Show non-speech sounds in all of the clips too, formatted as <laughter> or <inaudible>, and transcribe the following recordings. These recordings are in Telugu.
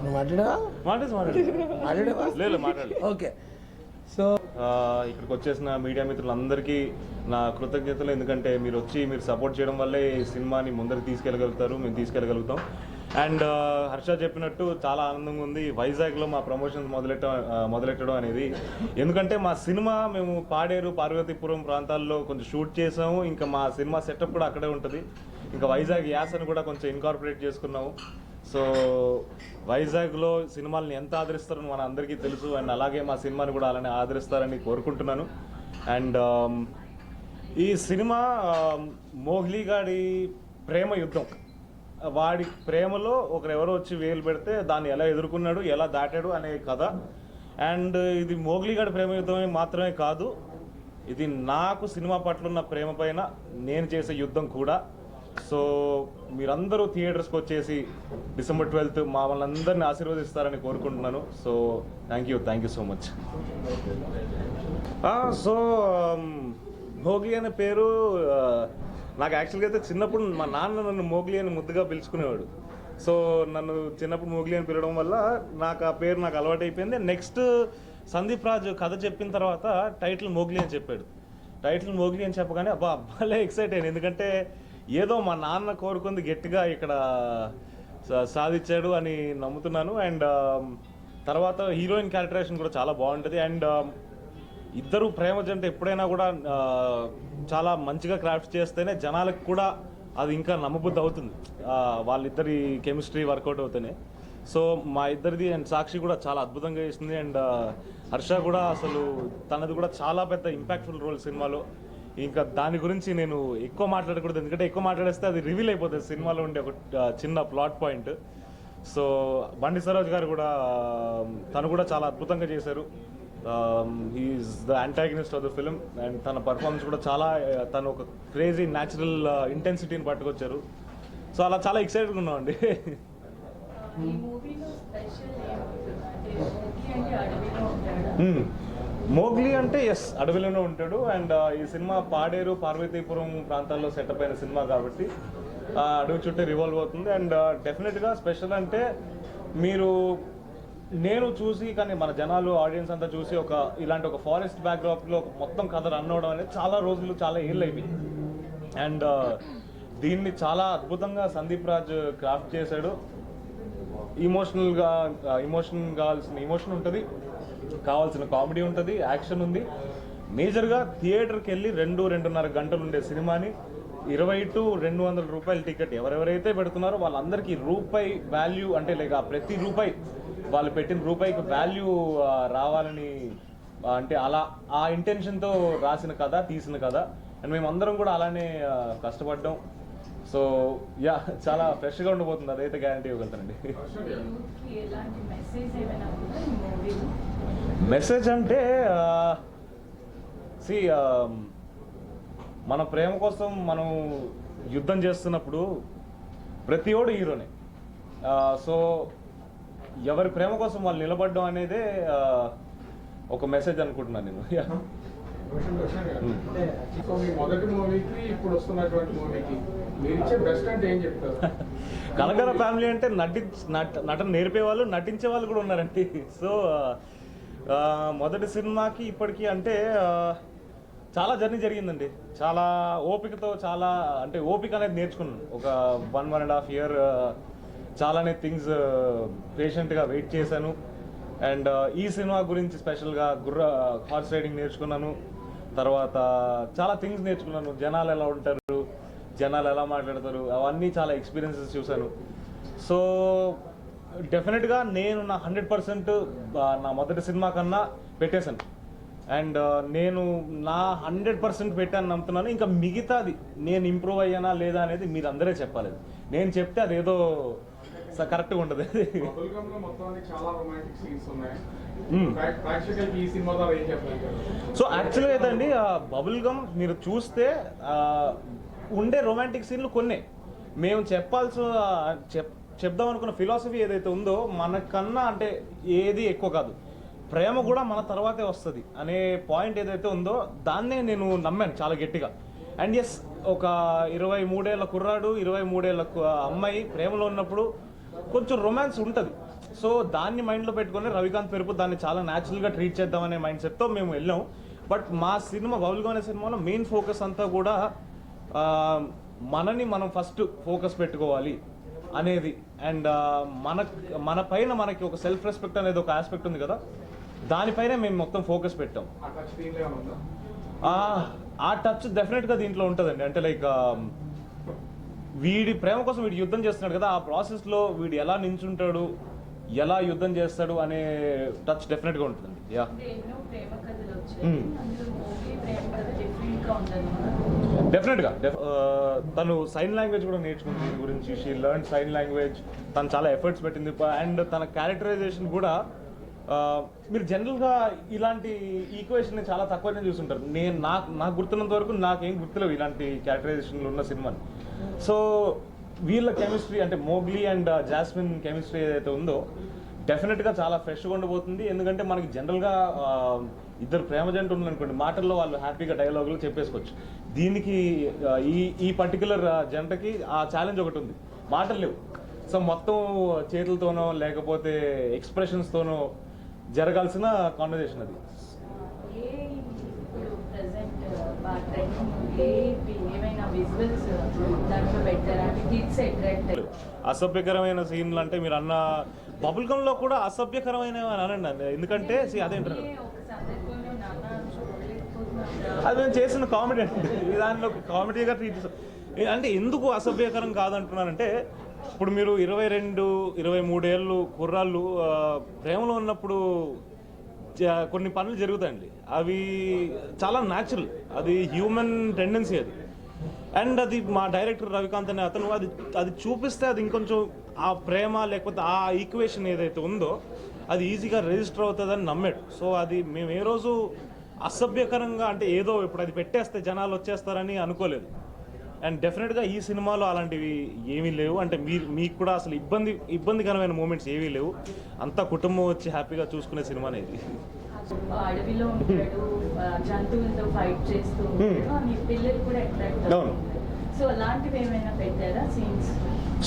నువ్వు మాట్లాడావా? మాట్లాడావా? లేదు మాట్లాడు. ఓకే. సో ఇక్కడికి వచ్చేసిన మీడియా మిత్రులందరికీ నా కృతజ్ఞతలు. ఎందుకంటే మీరు వచ్చి మీరు సపోర్ట్ చేయడం వల్లే ఈ సినిమాని ముందరికి తీసుకెళ్ళగలుగుతారు మేము తీసుకెళ్ళగలుగుతాం. అండ్ హర్ష చెప్పినట్టు చాలా ఆనందంగా ఉంది. వైజాగ్లో మా ప్రమోషన్స్ మొదలెట్ట మొదలెట్టడం అనేది. ఎందుకంటే మా సినిమా మేము పాడేరు పార్వతీపురం ప్రాంతాల్లో కొంచెం షూట్ చేసాము. ఇంకా మా సినిమా సెటప్ కూడా అక్కడే ఉంటుంది. ఇంకా వైజాగ్ యాసను కూడా కొంచెం ఇన్కార్పొరేట్ చేసుకున్నాము. సో వైజాగ్లో సినిమాలను ఎంత ఆదరిస్తారో మన అందరికీ తెలుసు. అండ్ అలాగే మా సినిమాని కూడా అలానే ఆదరిస్తారని కోరుకుంటున్నాను. అండ్ um, ఈ సినిమా um, మోహ్లీ గారి ప్రేమ యుద్ధం. వాడి ప్రేమలో ఒకరెవరో వచ్చి వేలు పెడితే దాన్ని ఎలా ఎదుర్కొన్నాడు ఎలా దాటాడు అనే కథ. అండ్ ఇది మోగ్లీగాడి ప్రేమ యుద్ధమే మాత్రమే కాదు ఇది నాకు సినిమా పట్ల ఉన్న ప్రేమ పైన నేను చేసే యుద్ధం కూడా. సో మీరందరూ థియేటర్స్కి వచ్చేసి డిసెంబర్ ట్వెల్త్ మామల్ని అందరిని ఆశీర్వదిస్తారని కోరుకుంటున్నాను. So thank you thank you so much. So Mowgli అనే పేరు నాకు యాక్చువల్గా అయితే చిన్నప్పుడు మా నాన్న నన్ను మోగ్లీ అని ముద్దుగా పిలుచుకునేవాడు. సో నన్ను చిన్నప్పుడు మోగ్లీ అని పిలవడం వల్ల నాకు ఆ పేరు నాకు అలవాటైపోయింది. నెక్స్ట్ సందీప్ రాజు కథ చెప్పిన తర్వాత టైటిల్ మోగ్లీ అని చెప్పాడు. టైటిల్ మోగ్లీ అని చెప్పగానే అబ్బా అబ్బాలే ఎక్సైట్ అయ్యాను ఎందుకంటే ఏదో మా నాన్న కోరుకుంది గట్టిగా ఇక్కడ సా- సాధించాడు అని నమ్ముతున్నాను. అండ్ తర్వాత హీరోయిన్ క్యారెక్టరేషన్ కూడా చాలా బాగుంటుంది. అండ్ ఇద్దరు ప్రేమ జంట ఎప్పుడైనా కూడా చాలా మంచిగా క్రాఫ్ట్ చేస్తేనే జనాలకు కూడా అది ఇంకా నమ్మబుద్ధి అవుతుంది. వాళ్ళిద్దరి కెమిస్ట్రీ వర్కౌట్ అవుతేనే. సో మా ఇద్దరిది అండ్ సాక్షి కూడా చాలా అద్భుతంగా చేసింది. అండ్ హర్ష కూడా అసలు తనది కూడా చాలా పెద్ద ఇంపాక్ట్ఫుల్ రోల్ సినిమాలో. ఇంకా దాని గురించి నేను ఎక్కువ మాట్లాడకూడదు ఎందుకంటే ఎక్కువ మాట్లాడేస్తే అది రివీల్ అయిపోతుంది. సినిమాలో ఉండే ఒక చిన్న ప్లాట్ పాయింట్ సో బండి సరోజ్ గారు కూడా తను కూడా చాలా అద్భుతంగా చేశారు. He's the antagonist of the film and తన పర్ఫార్మెన్స్ కూడా చాలా తను ఒక క్రేజీ న్యాచురల్ ఇంటెన్సిటీని పట్టుకొచ్చారు. సో అలా చాలా ఎక్సైటెడ్గా ఈ మూవీలో స్పెషల్ మోగ్లీ అంటే ఎస్ అడవిలోనే ఉంటాడు. అండ్ ఈ సినిమా పాడేరు పార్వతీపురం ప్రాంతాల్లో సెటప్ అయిన సినిమా కాబట్టి అడవి చుట్టూ రివాల్వ్ అవుతుంది. అండ్ డెఫినెట్గా స్పెషల్ అంటే మీరు నేను చూసి కానీ మన జనాలు ఆడియన్స్ అంతా చూసి ఒక ఇలాంటి ఒక ఫారెస్ట్ బ్యాక్డ్రాప్లో మొత్తం కథ రన్ అవడం అనేది చాలా రోజులు చాలా ఏళ్ళు అయిపోయింది. అండ్ దీన్ని చాలా అద్భుతంగా సందీప్ రాజ్ క్రాఫ్ట్ చేశాడు. ఇమోషనల్గా ఇమోషన్ కావాల్సిన ఇమోషన్ ఉంటుంది. కావాల్సిన కామెడీ ఉంటుంది యాక్షన్ ఉంది. మేజర్గా థియేటర్కి వెళ్ళి రెండు రెండున్నర గంటలు ఉండే సినిమాని ఇరవై టు రెండు వందల రూపాయల టికెట్ ఎవరెవరైతే పెడుతున్నారో వాళ్ళందరికీ రూపాయి వాల్యూ అంటే లేక ప్రతి రూపాయి వాళ్ళు పెట్టిన రూపాయికి వాల్యూ రావాలని అంటే అలా ఆ ఇంటెన్షన్తో రాసిన కథ తీసిన కథ. అండ్ మేమందరం కూడా అలానే కష్టపడ్డాం. సో యా చాలా ఫ్రెష్గా ఉండబోతుంది. అదైతే గ్యారంటీ ఇవ్వగలుగుతానండి. మెసేజ్ అంటే సి మన ప్రేమ కోసం మనం యుద్ధం చేస్తున్నప్పుడు ప్రతి ఓడు హీరోనే. సో ఎవరి ప్రేమ కోసం వాళ్ళు నిలబడడం అనేదే ఒక మెసేజ్ అనుకుంటున్నాను నేను. <laughs> మీ మొదటి మూవీకి ఇప్పుడు వస్తున్నటువంటి మూవీకి మీరు ఇచ్చే బెస్ట్ అంటే ఏం చెప్తారు? <laughs> కనకర ఫ్యామిలీ అంటే నటి నట నటన నేర్పే వాళ్ళు నటించే వాళ్ళు కూడా ఉన్నారండి. <laughs> సో మొదటి సినిమాకి ఇప్పటికీ అంటే చాలా జర్నీ జరిగిందండి. చాలా ఓపికతో చాలా అంటే ఓపిక అనేది నేర్చుకున్నాను. ఒక one one and half year చాలానే థింగ్స్ పేషెంట్గా వెయిట్ చేశాను. అండ్ ఈ సినిమా గురించి స్పెషల్గా గుర్ర హార్స్ రైడింగ్ నేర్చుకున్నాను. తర్వాత చాలా థింగ్స్ నేర్చుకున్నాను. జనాలు ఎలా ఉంటారు జనాలు ఎలా మాట్లాడతారు అవన్నీ చాలా ఎక్స్పీరియన్సెస్ చూశాను. సో డెఫినెట్గా నేను నా హండ్రెడ్ పర్సెంట్ నా మొదటి సినిమా కన్నా పెట్టేశాను. అండ్ నేను నా హండ్రెడ్ పర్సెంట్ పెట్టాను నమ్ముతున్నాను. ఇంకా మిగతాది నేను ఇంప్రూవ్ అయ్యానా లేదా అనేది మీరు అందరే చెప్పాలి. నేను చెప్తే అదేదో కరెక్ట్గా ఉండదు. చెప్తారు సో యాక్చువల్గా అండి బబుల్ గమ్ మీరు చూస్తే ఉండే రొమాంటిక్ సీన్లు కొన్నే. మేము చెప్పాల్సిన చెప్ చెప్దాం అనుకున్న ఫిలాసఫీ ఏదైతే ఉందో మనకన్నా అంటే ఏది ఎక్కువ కాదు. ప్రేమ కూడా మన తర్వాతే వస్తుంది అనే పాయింట్ ఏదైతే ఉందో దాన్నే నేను నమ్మాను చాలా గట్టిగా. అండ్ ఎస్ ఒక ఇరవై మూడేళ్ళ కుర్రాడు ఇరవై మూడేళ్ళ కు- అమ్మాయి ప్రేమలో ఉన్నప్పుడు కొంచెం రొమాన్స్ ఉంటుంది. సో దాన్ని మైండ్లో పెట్టుకొని రవికాంత్ పెరుపు దాన్ని చాలా న్యాచురల్గా ట్రీట్ చేద్దామనే మైండ్ సెట్తో మేము వెళ్ళాం. బట్ మా సినిమా బౌల్గా అనే సినిమాలో మెయిన్ ఫోకస్ అంతా కూడా మనని మనం ఫస్ట్ ఫోకస్ పెట్టుకోవాలి. అనేది. అండ్ మన మన పైన మనకి ఒక సెల్ఫ్ రెస్పెక్ట్ అనేది ఒక ఆస్పెక్ట్ ఉంది కదా. దానిపైనే మేము మొత్తం ఫోకస్ పెట్టాం. ఆ టచ్ డెఫినెట్గా దీంట్లో ఉంటుందండి. అంటే లైక్ వీడి ప్రేమ కోసం వీడు యుద్ధం చేస్తున్నాడు కదా. ఆ ప్రాసెస్లో వీడు ఎలా నించుంటాడు ఎలా యుద్ధం చేస్తాడు అనే టచ్ డెఫినెట్గా ఉంటుందండి. యా డెఫినెట్గా తను సైన్ లాంగ్వేజ్ కూడా నేర్చుకుంది దీని గురించి. షీ లెర్న్ సైన్ లాంగ్వేజ్ తను చాలా ఎఫర్ట్స్ పెట్టింది. అండ్ తన క్యారెక్టరైజేషన్ కూడా మీరు జనరల్గా ఇలాంటి ఈక్వేషన్ చాలా తక్కువనే చూసుంటారు నేను నాకు నాకు గుర్తున్నంత వరకు నాకేం గుర్తులేవు ఇలాంటి క్యారెక్టరైజేషన్లు ఉన్న సినిమాని సో వీళ్ళ కెమిస్ట్రీ అంటే మోగ్లీ అండ్ జాస్మిన్ కెమిస్ట్రీ ఏదైతే ఉందో డెఫినెట్గా చాలా ఫ్రెష్గా ఉండబోతుంది. ఎందుకంటే మనకి జనరల్గా ఇద్దరు ప్రేమ జంట ఉందనుకోండి మాటల్లో వాళ్ళు హ్యాపీగా డైలాగులు చెప్పేసుకోవచ్చు. దీనికి ఈ ఈ పర్టికులర్ జంటకి ఆ ఛాలెంజ్ ఒకటి ఉంది. మాటలు లేవు. సో మొత్తం చేతులతోనో లేకపోతే ఎక్స్ప్రెషన్స్తోనో జరగాల్సిన కాన్వర్జేషన్ అది. అసభ్యకరమైన సీన్లు అంటే మీరు అన్న బబుల్ గమ్లో కూడా అసభ్యకరమైన అనండి. ఎందుకంటే అదేంటారు అది మేము చేసిన కామెడీ అండి. దానిలో కామెడీగా ట్రీట్ చేస్తాం. అంటే ఎందుకు అసభ్యకరం కాదంటున్నానంటే ఇప్పుడు మీరు ఇరవై రెండు ఇరవై మూడేళ్ళు కుర్రాళ్ళు ప్రేమలో ఉన్నప్పుడు కొన్ని పనులు జరుగుతాయండి. అవి చాలా న్యాచురల్ అది హ్యూమన్ టెండెన్సీ అది. అండ్ అది మా డైరెక్టర్ రవికాంత్ అనే అతను అది అది చూపిస్తే అది ఇంకొంచెం ఆ ప్రేమ లేకపోతే ఆ ఈక్వేషన్ ఏదైతే ఉందో అది ఈజీగా రిజిస్టర్ అవుతుందని నమ్మాడు. సో అది మేము ఏ రోజు అసభ్యకరంగా అంటే ఏదో ఇప్పుడు అది పెట్టేస్తే జనాలు వచ్చేస్తారని అనుకోలేదు. అండ్ డెఫినెట్గా ఈ సినిమాలో అలాంటివి ఏమీ లేవు. అంటే మీరు మీకు కూడా అసలు ఇబ్బంది ఇబ్బందికరమైన మూమెంట్స్ ఏమీ లేవు. అంతా కుటుంబం వచ్చి హ్యాపీగా చూసుకునే సినిమానే ఇది. అడవిలో ఉంటాడు జంతువులతో ఫైట్ చేస్తూ ఉంటాడు. ఆ, మీ పిల్లలు కూడా అట్రాక్ట్. సో అలాంటివి ఏమైనా పెట్టారా సీన్స్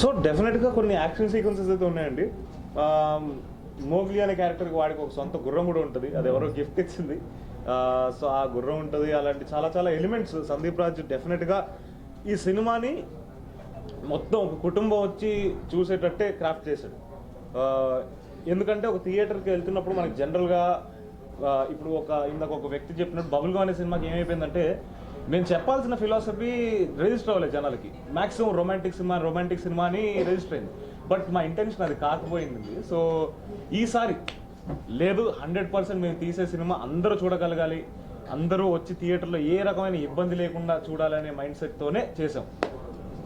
సో డెఫినెట్గా కొన్ని యాక్షన్ సీక్వెన్సెస్ అయితే ఉన్నాయండి. మోగ్లీ అనే క్యారెక్టర్కి వాడికి ఒక సొంత గుర్రం కూడా ఉంటుంది. అది ఎవరో గిఫ్ట్ ఇచ్చింది. ఆ, సో ఆ గుర్రం ఉంటుంది. అలాంటి చాలా చాలా ఎలిమెంట్స్ సందీప్ రాజ్ డెఫినెట్గా ఈ సినిమాని మొత్తం ఒక కుటుంబం వచ్చి చూసేటట్టే క్రాఫ్ట్ చేశాడు. ఎందుకంటే ఒక థియేటర్కి వెళ్తున్నప్పుడు మనకి జనరల్గా ఇప్పుడు ఒక ఇందాక ఒక వ్యక్తి చెప్పినట్టు బబుల్ అనే సినిమాకి ఏమైపోయిందంటే మేము చెప్పాల్సిన ఫిలాసఫీ రిజిస్టర్ అవ్వలేదు జనాలకి. Maximum romantic cinema romantic cinema అని రిజిస్టర్ అయింది. బట్ మా ఇంటెన్షన్ అది కాకపోయింది. సో ఈసారి లేదు హండ్రెడ్ పర్సెంట్ మేము తీసే సినిమా అందరూ చూడగలగాలి. అందరూ వచ్చి థియేటర్లో ఏ రకమైన ఇబ్బంది లేకుండా చూడాలనే మైండ్ సెట్తోనే చేసాం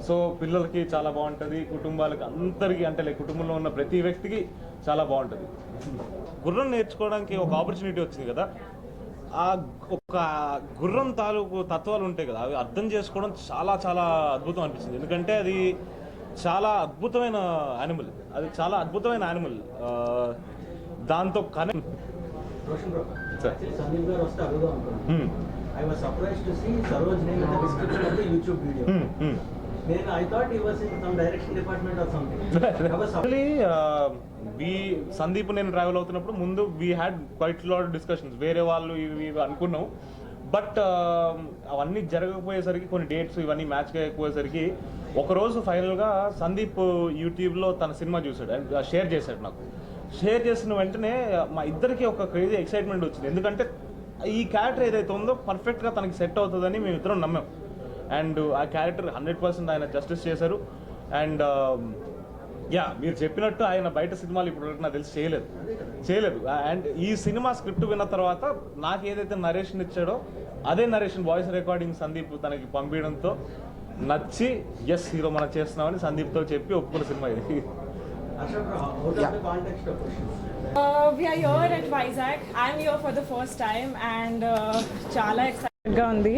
సో పిల్లలకి చాలా బాగుంటుంది కుటుంబాలకి అందరికీ అంటే లైక్ కుటుంబంలో ఉన్న ప్రతి వ్యక్తికి చాలా బాగుంటుంది. గుర్రం నేర్చుకోవడానికి ఒక ఆపర్చునిటీ వచ్చింది కదా? ఆ ఒక గుర్రం తాలూకు తత్వాలు ఉంటాయి కదా అవి అర్థం చేసుకోవడం చాలా చాలా అద్భుతం అనిపించింది ఎందుకంటే అది చాలా అద్భుతమైన యానిమల్ అది చాలా అద్భుతమైన యానిమల్ దాంతో కనెక్ట్ సార్ యాక్చువల్లీ సందీప్ గారు వస్తే అడుగుదాం అనుకున్నాను. I was surprise to see Saroj name in the description of the YouTube video Sandeep నేను ట్రావెల్ <laughs> అవుతున్నప్పుడు ముందు we had quite lot discussions వేరే వాళ్ళు ఇవి ఇవి అనుకున్నాం. బట్ అవన్నీ జరగకపోయేసరికి కొన్ని డేట్స్ ఇవన్నీ మ్యాచ్ కాకపోయేసరికి ఒకరోజు ఫైనల్గా సందీప్ యూట్యూబ్లో తన సినిమా చూశాడు. అండ్ షేర్ చేశాడు నాకు. షేర్ చేసిన వెంటనే మా ఇద్దరికి ఒక క్రేజీ ఎక్సైట్మెంట్ వచ్చింది. ఎందుకంటే ఈ క్యారెక్టర్ ఏదైతే ఉందో పర్ఫెక్ట్గా తనకి సెట్ అవుతుందని మేము ఇద్దరం నమ్మాం. అండ్ ఆ క్యారెక్టర్ హండ్రెడ్ పర్సెంట్ ఆయన జస్టిస్ చేశారు. అండ్ యా మీరు చెప్పినట్టు ఆయన బయట సినిమాలు ఇప్పుడు నాకు తెలిసి చేయలేదు. చేయలేదు. అండ్ ఈ సినిమా స్క్రిప్ట్ విన్న తర్వాత నాకు ఏదైతే నరేషన్ ఇచ్చాడో అదే నరేషన్ వాయిస్ రికార్డింగ్ సందీప్ తనకి పంపించడంతో నచ్చి ఎస్ హీరో మనం చేస్తున్నామని సందీప్తో చెప్పి ఒప్పుకున్న సినిమా ఇది. Harsha bro out of the context of question Uh, ఉంది.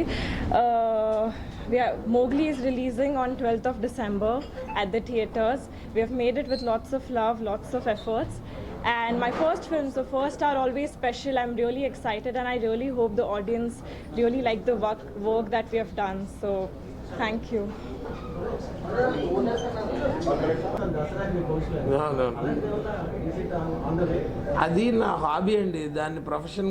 Uh, we are, Mowgli is releasing on 12th of December at the theaters. We have made it with lots of love, lots of efforts, And my first film, so first are always special. I'm really excited, and I really hope the audience really like the work work that we have done. So, thank you. Dasara మీ పోస్టులు No, no. అలాంటి వల్ల is it on- on the way? అది నా హాబీ అండి దాన్ని ప్రొఫెషన్